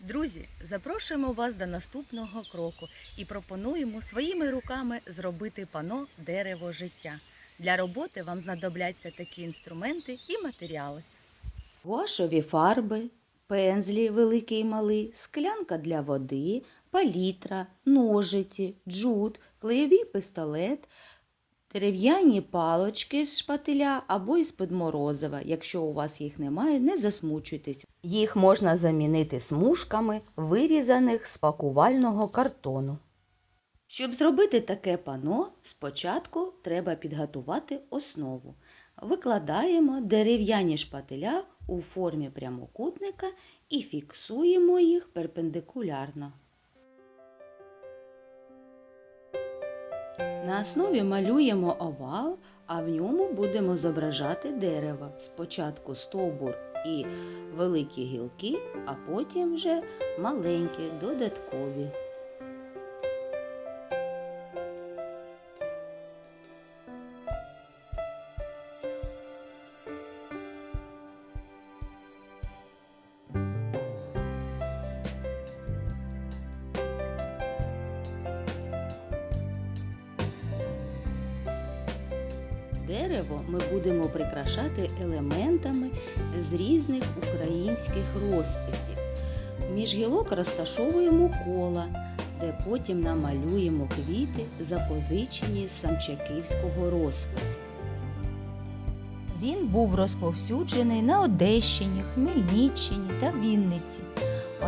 Друзі, запрошуємо вас до наступного кроку і пропонуємо своїми руками зробити пано дерево життя. Для роботи вам знадобляться такі інструменти і матеріали. Гуашові фарби, пензлі великий і малий, склянка для води, палітра, ножиці, джут, клеєвий пістолет, дерев'яні палочки з шпателя або із підморозива. Якщо у вас їх немає, не засмучуйтесь. Їх можна замінити смужками, вирізаних з пакувального картону. Щоб зробити таке пано, спочатку треба підготувати основу. Викладаємо дерев'яні шпателя у формі прямокутника і фіксуємо їх перпендикулярно. На основі малюємо овал, а в ньому будемо зображати дерево. Спочатку стовбур і великі гілки, а потім вже маленькі додаткові. Дерево ми будемо прикрашати елементами з різних українських розписів. Між гілок розташовуємо кола, де потім намалюємо квіти, запозичені з самчаківського розпису. Він був розповсюджений на Одещині, Хмельниччині та Вінниці.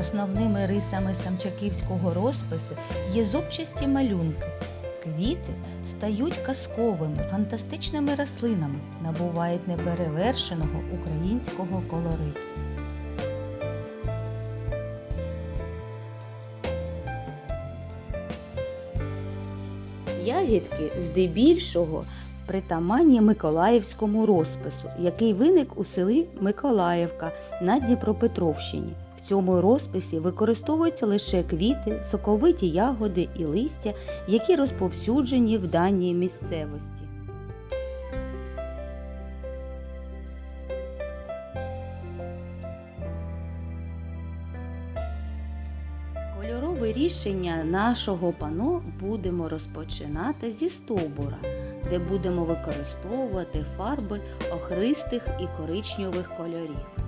Основними рисами самчаківського розпису є зубчасті малюнки. Квіти стають казковими, фантастичними рослинами, набувають неперевершеного українського колориту. Ягідки здебільшого притаманні Миколаївському розпису, який виник у селі Миколаївка на Дніпропетровщині. Цьому розписі використовуються лише квіти, соковиті ягоди і листя, які розповсюджені в даній місцевості. Кольорове рішення нашого пано будемо розпочинати зі стовбура, де будемо використовувати фарби охристих і коричневих кольорів.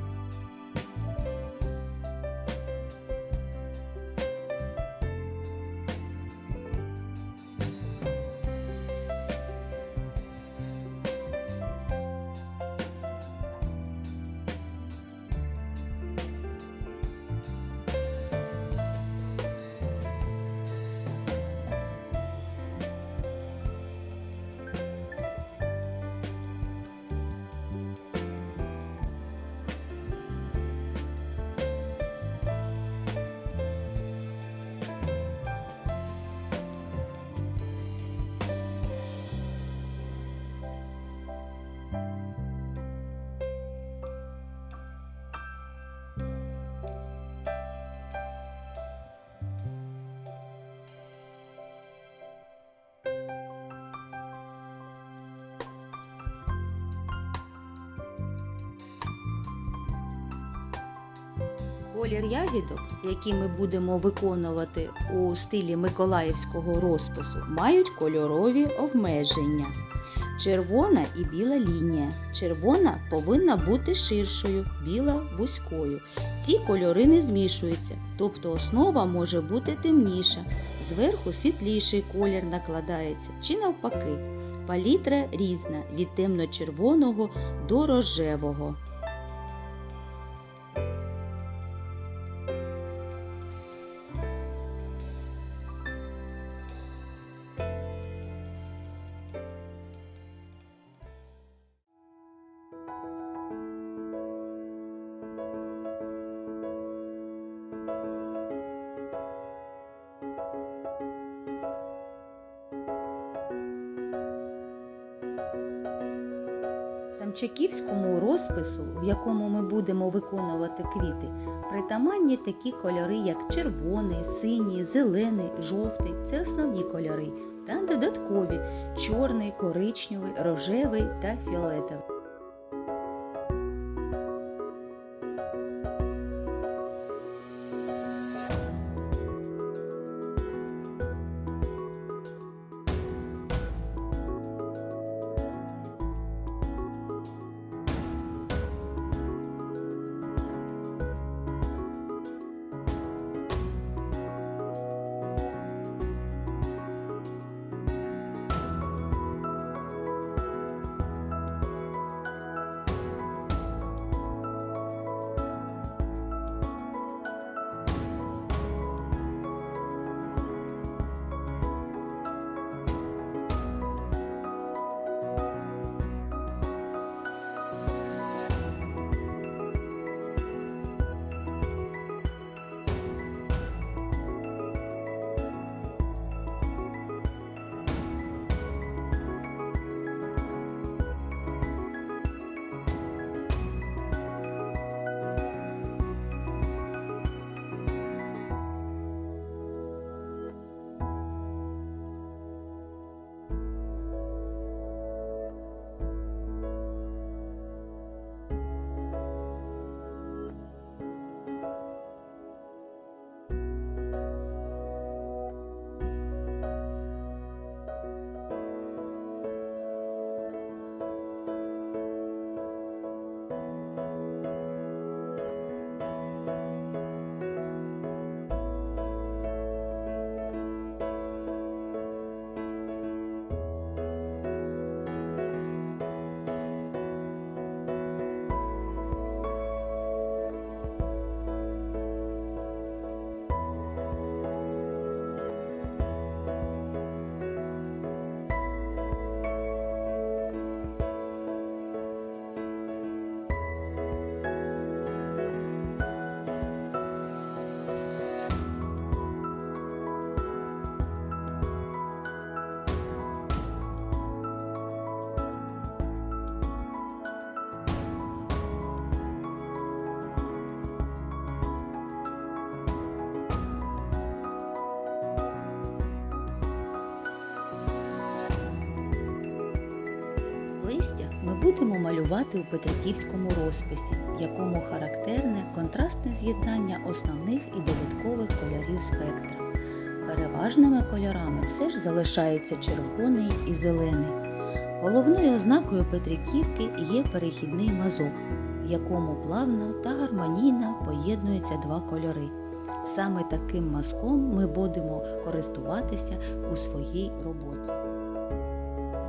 Колір ягідок, які ми будемо виконувати у стилі миколаївського розпису, мають кольорові обмеження. Червона і біла лінія. Червона повинна бути ширшою, біла вузькою. Ці кольори не змішуються, тобто основа може бути темніша, зверху світліший колір накладається чи навпаки. Палітра різна від темно-червоного до рожевого. Самчаківському розпису, в якому ми будемо виконувати квіти, притаманні такі кольори, як червоний, синій, зелений, жовтий це основні кольори. та додаткові чорний, коричневий, рожевий та фіолетовий. Будемо малювати у петриківському розписі, в якому характерне контрастне з'єднання основних і додаткових кольорів спектра. Переважними кольорами все ж залишаються червоний і зелений. Головною ознакою Петриківки є перехідний мазок, в якому плавно та гармонійно поєднуються два кольори. Саме таким мазком ми будемо користуватися у своїй роботі.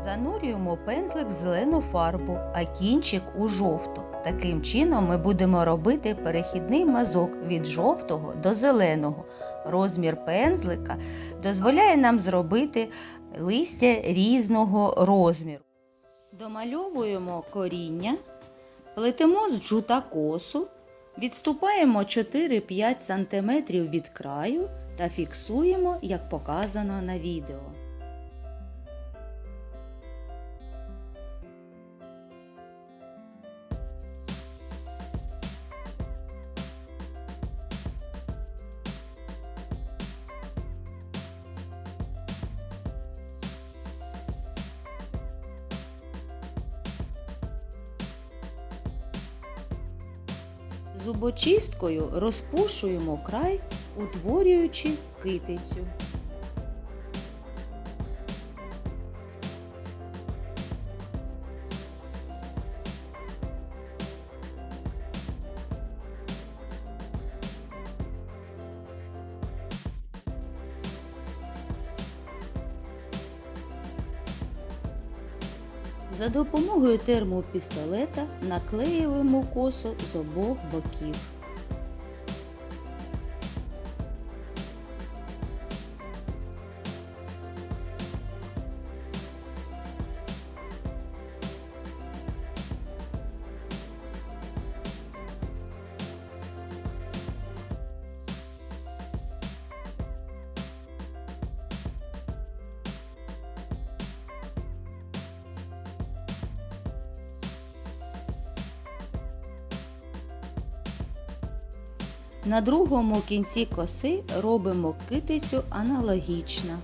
Занурюємо пензлик в зелену фарбу, а кінчик у жовту. Таким чином ми будемо робити перехідний мазок від жовтого до зеленого. Розмір пензлика дозволяє нам зробити листя різного розміру. Домальовуємо коріння, плетемо з джута косу, відступаємо 4-5 см від краю та фіксуємо, як показано на відео. Зубочисткою розпушуємо край, утворюючи китицю. За допомогою термопістолета наклеюємо косу з обох боків. На другому кінці коси робимо китицю аналогічно.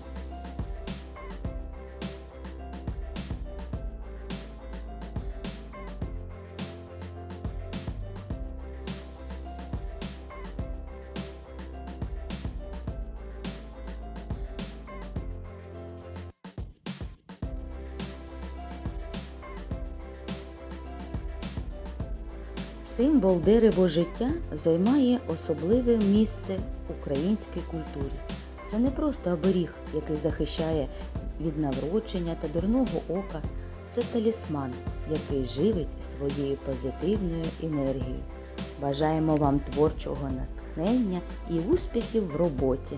Символ дерево життя займає особливе місце в українській культурі. Це не просто оберіг, який захищає від наврочення та дурного ока. Це талісман, який живить своєю позитивною енергією. Бажаємо вам творчого натхнення і успіхів в роботі.